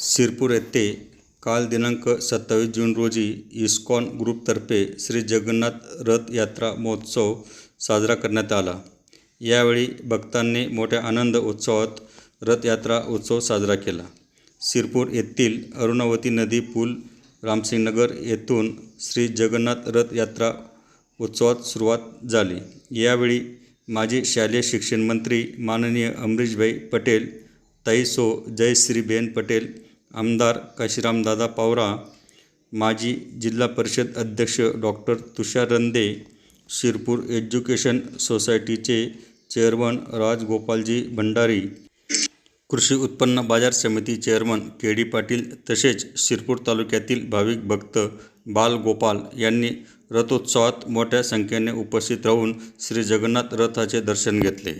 शिरपूर येथे काल दिनांक सत्तावीस जून रोजी इस्कॉन ग्रुपतर्फे श्री जगन्नाथ रथ यात्रा महोत्सव साजरा करण्यात आला. यावेळी भक्तांनी मोठ्या आनंद उत्सवात रथयात्रा उत्सव साजरा केला. शिरपूर येथील अरुणावती नदी पूल रामसिंगनगर येथून श्री जगन्नाथ रथयात्रा उत्सवात सुरुवात झाली. यावेळी माजी शालेय शिक्षण मंत्री माननीय अमरीशभाई पटेल तैसो जयश्रीबेन पटेल आमदार काशीरामदादा पावरा माजी जिल्हा परिषद अध्यक्ष डॉक्टर तुषार रंदे शिरपूर एज्युकेशन सोसायटीचे चेअरमन राजगोपालजी भंडारी कृषी उत्पन्न बाजार समिती चेअरमन के डी पाटील तसेच शिरपूर तालुक्यातील भाविक भक्त बालगोपाल यांनी रथोत्सवात मोठ्या संख्येने उपस्थित राहून श्री जगन्नाथ रथाचे दर्शन घेतले.